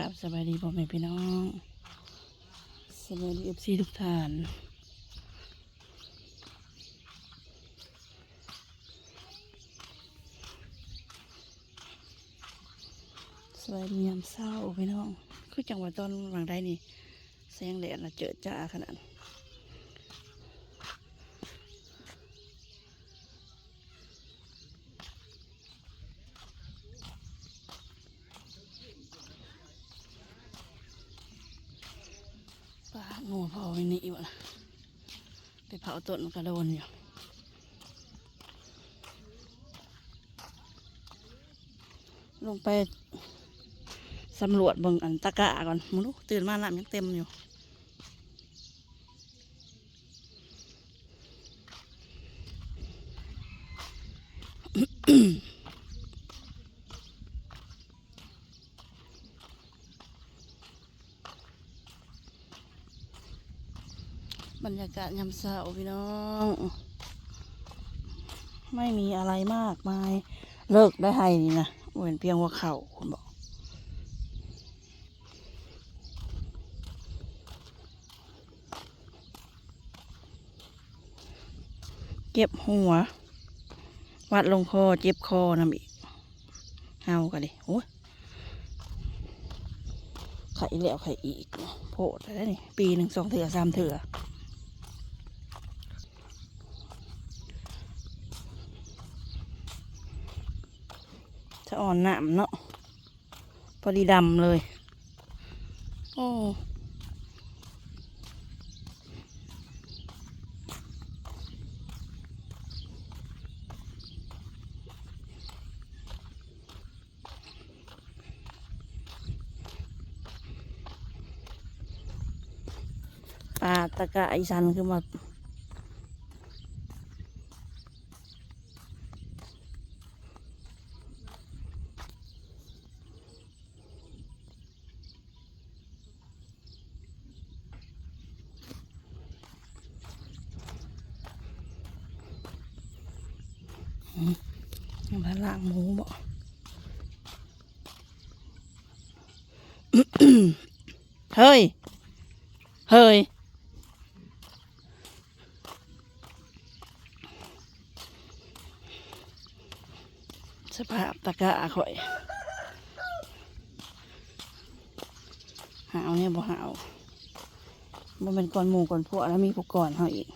กราบสบายดีพ่อแม่พี่น้องสวัสดีเอฟซีทุกท่านสวัสดียามเศร้าพี่น้อง คือจังหวะตอนหลังได้นี่แสงแดดน่ะเจอจ้าขนาด นั้นป้างัวพอไว้นี่วะนะไปเผาต้นกระโดนอยู่ลงไปสำรวจเบิ่งอันตะกะก่อนมึงดูตื่นมาน้ำยังเต็มอยู่ รยากาศยามเช้าพี่น้อง ไม่มีอะไรมากมาย เลิกได้ให้นี่นะเหมือนเพียงหัว่าเข่าคุณบอกเจ็บหัว วัดลงคอเจ็บคอนำอีกเอากันดิโอ้ยไข่แล้วไข่อีก โพดแล้วนี่ ปีหนึ่งสองเถื่อสามเถื่อ อ่อนหนามเนาะพอดีดำเลย โอ้ปลาตะกะอีสันคือมา มาล่างหมูบ่เฮ้ย เฮ้ย สภาพตะกะข่อย หาวเนี่ยบ่หาวบ่เป็นก่อนหมูก่อนพวกแล้วมีพวกก่อนเขาอีก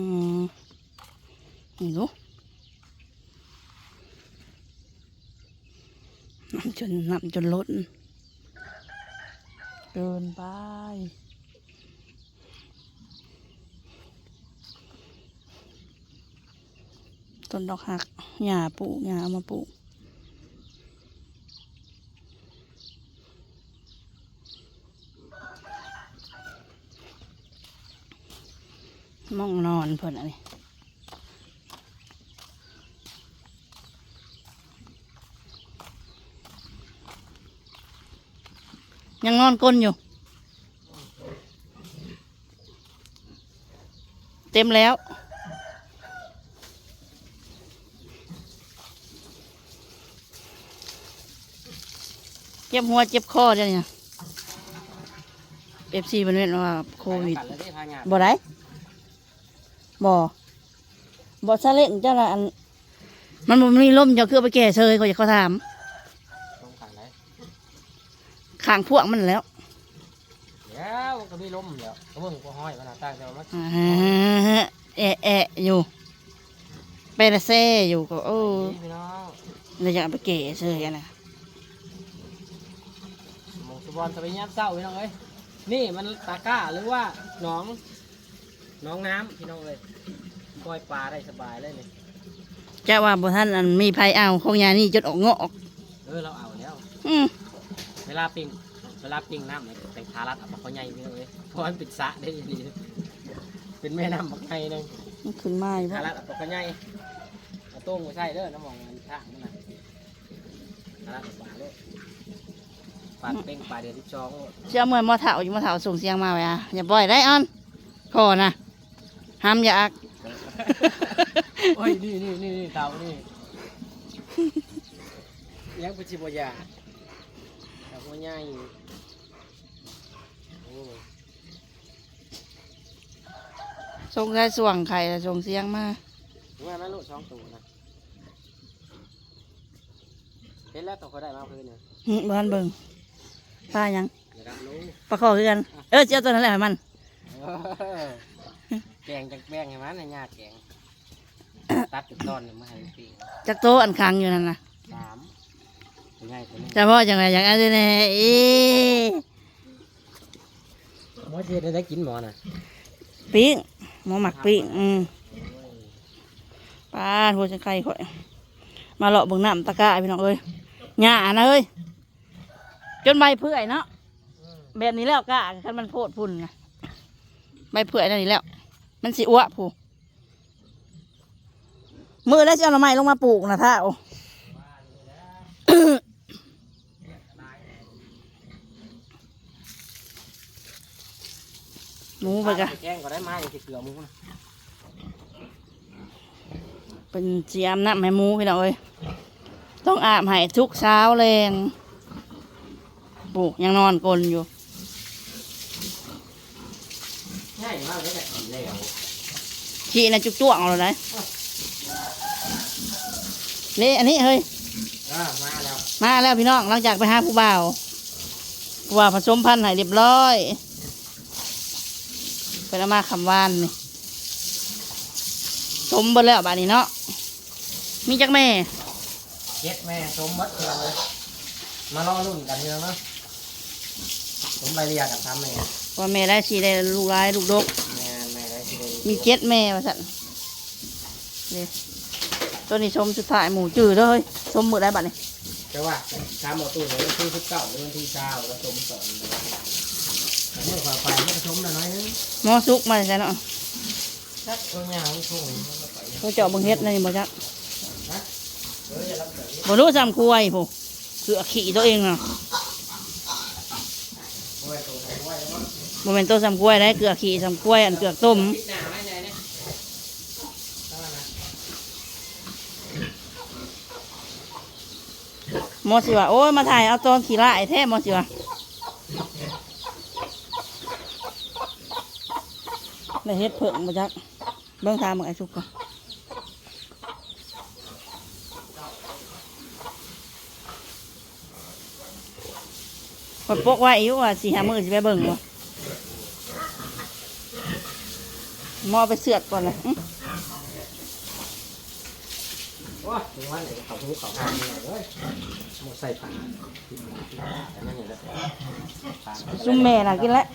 อืมนี่ดูน้ำจนน้ำจนล้นเกินไปต้นดอกหักหญ้าปลูกหญ้าเอามาปลูกมองน อนเพิ่นอันนี้ยังนอนกลนอยู่ เต็มแล้ว เจ็บหัวเจ็บคอจ้ะเนี่ยเอฟซีมันเป็นว่าโควิดกันแล้วได้พางานบ่ได้ บ่บ่ซาเล้งเจ้าละอัน มันบ่มีลมจะคือเอาไปแก่เชยเขาจะเขาถามลงขังไหนขางพวกมันแล้วเดี๋ยวก็มีลมเดี๋ยวก็เบิ่งก็ห้อยมันน่ะตั้งแต่ว่ามันอ่าแอะแอะอยู่เปรเซ่อยู่ก็เออพี่น้องเลยอยากเอาไปแก่เชยอะนะสมองสุบอลสบายยามเศร้าพี่น้องเอ้ยนี่มันตาก้าหรือว่าหนองห นองน้ำพี่น้องเลยปล่อยปลาได้สบายเลยนี่เจ้าว่าบ่ท่านอันมีภัยเอาของยานี่จนออกงอกเออเราเอาแล้วอืมเวลาปิ้งเวลาปิ้งน้ำเนี่ยไปทารัดเอาปลาเขาใหญ่พี่น้องเอ้ยเพราะมันปิดสระได้ดีเป็นแม่น้ำบักไงนึงมันขึ้นมาอยู่ทาบ่รัดเอาปลาเขาใหญ่เอาต้งมาใส่เด้อน้ำหมองมันข้างมันน่ะทารัดเอาปลาเลยปลาเป้งปลาเดือนที่สองเจ้าเมื่อมาเถาอยู่มาเถาส่งเสียงมาไว้อะอย่าปล่อยได้ออนขอนะ ห้ามอยาก โอ้ยนี่นี่นี่นี่เต่านี่ยังปุจิบยาแต่ว่าง่ายอยู่โอ้ทรงได้ส่วงไข่ทรงเสียงมาถึงว่าแม่ลูกสองตัวนะเห็นแล้วตัวเขาได้มาเพื่อนเนี่ยหึบ้านเบิ่งปลาหยังเดี๋ยวรับรู้ปลาคอคือกัน เออเจ้าตัวนั้นแหละให้มัน เออ แกงจากแบงให้มันในยากแกง ตัดเป็นตอนมาให้ปีจักโตอันคังอยู่นั่นน่ะสามเป็นไงตัวนี้จะพ่อจังไรอย่างอันนี้แน่เอ๊ะหมอเจได้ได้กินหมอน่ะปิ้งหมูหมักปิ้งอืมปลาหัวจะไข่ข่อย มาเลาะเบิ่งน้ำตะกร้าพี่น้องเอ้ยหญ้านะเอ้ยจนใบเพื่อยเนาะแบบนี้แล้วกะคันมันโพดพุ่นนะใบเพื่อยนั่นนี่แล้ว มันสิอ้วผู้มือแล้วจะเอาหน่อไม้ลงมาปลูกนะท่าโอหมูไปกะแกงก็ได้มาอย่างที่เกลือหมูนะเป็นเจียมน้ำให้หมูพี่น้องเอ้ยต้องอาบให้ทุกเช้าแรงปลูกยังนอนกลนอยู่ ง่ายมากเลย แต่กินแล้วขี้นะจุกจ้วงเอาเลยนะนี่อันนี้เฮ้ยอ่ามาแล้วมาแล้วพี่น้องหลังจากไปหาผู้บ่าวผู้บ่าวผสมพันธุ์ให้เรียบร้อยเป็นเอามาคำวานนี่สมเบิดแล้วบาดนี้เนาะมีจักแม่เจ็ดแม่สมมัดเทียงเลยมารอรุ่นกันเทียงเนาะผมใบเรียกับทำแม่ว่าแม่ได้ชีได้ลูกร้ายลูกดกแม่แม่ได้ที่ได้มีเจ็ดแม่มาสั่นนี่ตัวนี้ชมสุดท้ายหมูจืดเลยชมมือได้บัดนี้แต่ว่าทำเอาตู้ไว้วันที่สิบเก้าหรือวันที่เช้าแล้วสมสอนแต่เมื่อฝ่าไฟไม่สมหน่อยนึงหมอซุกมาใช่เนาะชักตัวเงาช่วงนี้ไปตัวเจาะเบังเฮ็ดในนี่บ่จักเออจะรับแบบนี้บ่รู้จำคุยผู้คือเอาขี่ตัวเองเนาะโอ้ยตัวไหนไว้แล้วบ่แม่นตัวจำคุยได้เกลือขี่จำคุยอันเกลือกต้ม พิจารณาไม่ใจเนี่ยตั้งนะ ห มอสิว่าโอ้ยมาถ่ายเอาตอนขี่ไอ้แท้มอสิว่าได้เฮ็ดเพิ่งบ่จักเบิ่งทางมึงไอ้สุกก่อนกดปกไว้อยู่ว่าสิหามือสิไปเบิ่งบ่หมอไปเสือดก่อนเลย อื้อโอ้ยถึงวันไหนเขาหูเขาหางเนี่ยเลยหมดใส่ผ้าแต่นั่นนี่แหละผ้าซุ่มแม่น่ะกินแล้ว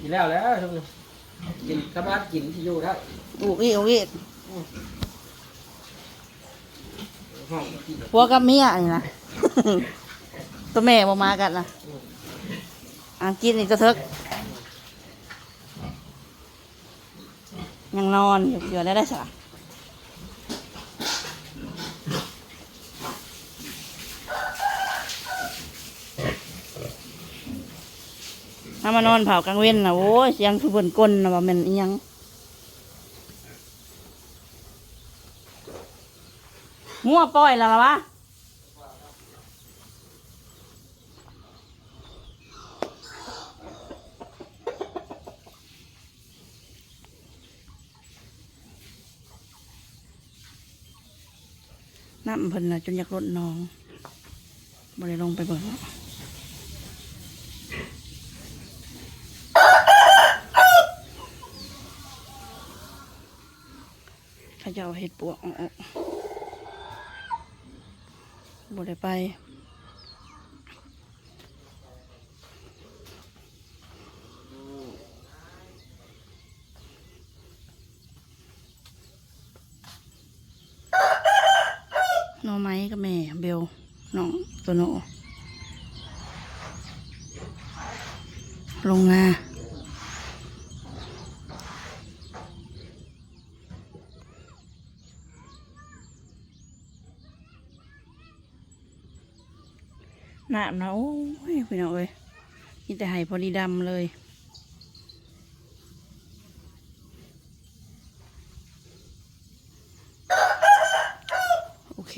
กินแล้วแล้วทุกคนกินสามารถกินที่อยู่ได้อูกอีอูกอีห้องกินผัวกับเมียนี่นะ ตัวแม่บ่มากันนะอะกินอีกตัวเถิกยังนอนอยู่เกือได้ได้สะ ถ้ามานอนเผากลางเว้นนะโอ้ยเสียงคือเพิ่นกลนนะว่ามันอิหยังงัวปล่อยแล้วล่ะวะน้ำเพิ่นนะจนอยากลดน้องบ่ได้ลงไปเบิ่ง เขาเห็ดปวกออกบ่ได้ไปน้องไม้กับแม่เบลน้องตัวโนลงนา น้ำนะโอ้ยพี่น้องเอ้ยนี่แต่ไห้พอดีดำเลย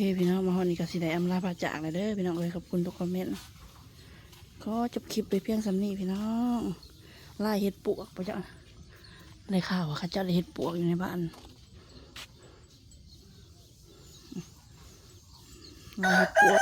มพี่น้องมาฮอดนี่ก็สิได้อำลาพระจากเลยเด้อพี่น้องเอ้ยขอบคุณทุกคอมเมนต์ก็จบคลิปไปเพียงสำนีพี่น้องไล่เห็ดปวกปะจ๊ะได้ข่าวว่าเขาเจ้าได้เห็ดปวกอยู่ในบ้านไล่เห็ดปวก